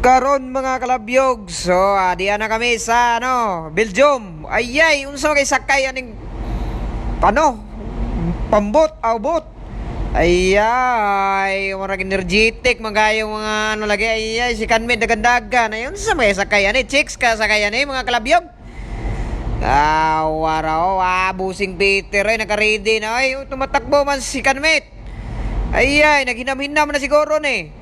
Karon mga kalabyog, so adi na kami sa ano, Belgium. Ayay, unsa kay sakay aning pano? Pambot, abot. Ayay, murag energetic magayong mga ano lagi. Ayay, si Kanmed dagandagan. Ayun sa may sakay ani, chicks ka sakay ani mga kalabyog. Ah, waraw, ah, busing Peter ay naka-ready na. Ay, tumatakbo man si Kanmet. Ayay, naghinam-hinam na siguro ni.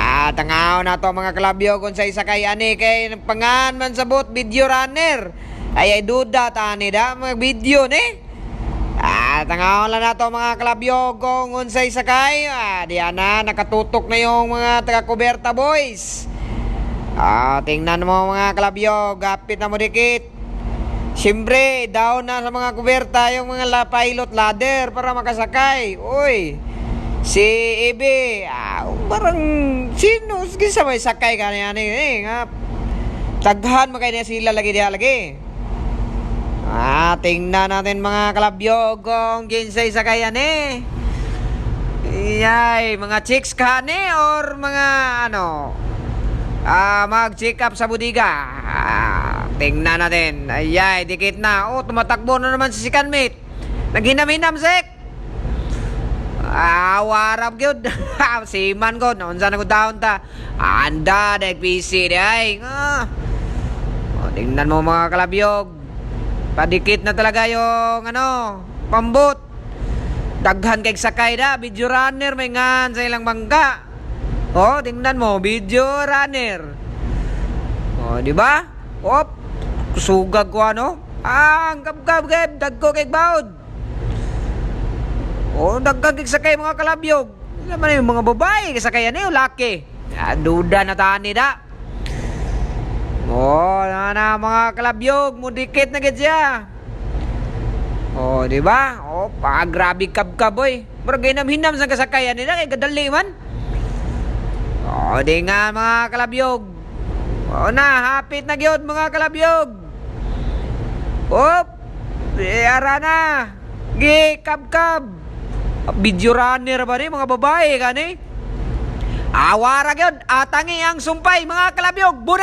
Ah, tangaw na to mga kalabyo kung sa isa kay ani kay pangan man sabot video runner. Ay ay duda ta ni da mga video ni. Ah, tangaw lang na to mga kalabyo kung unsay sakay. Ah, diyan na nakatutok na yung mga taga Kuberta boys. Ah, tingnan mo mga kalabyo, gapit na mo dikit. Siyempre, down na sa mga kuberta yung mga la pilot ladder para makasakay. Uy, si Ebe, ah, parang sino? Sige sa may sakay ka niya ni eh, nga. Taghan mo kayo niya sila lagi diha lagi. Ah, tingnan natin mga kalabyo kung ginsay sakayan eh. Iyay, mga chicks ka ni or mga ano? Ah, mag-check up sa budiga. Ah, tingnan natin. Ayay, dikit na. Oh, tumatakbo na naman si Sikanmate. Naghinam-hinam, Sek. Ah, warap gyud. si man ko, naunsa na ko down ta. Anda, dahil PC di ay. Ah. Oh, tingnan mo mga kalabyog. Padikit na talaga yung ano, pambot. Daghan kay sakay da, video runner may ngan sa ilang bangka. Oh, tingnan mo, video runner. Oh, di ba? Op, sugag ko ano? Ah, ang gab-gab gab, dagko kay baod. Oh, dagkag kay sakay mga kalabyog. Naman yung mga babae kay sakay ano, laki. Ah, duda na tani da. Oh, na na mga kalabyog, mudikit na gid siya. Oh, di ba? Oh, pa grabe kab-kab boy. Murag hinam-hinam sa kasakayan nila kay gadali man. O, di nga mga kalabyog. O na, hapit na gyud mga kalabyog. Op! E, ara na. Gi, kab-kab. Video runner ba ni mga babae kani? Awara gyud, atangi ang sumpay mga kalabyog. Buna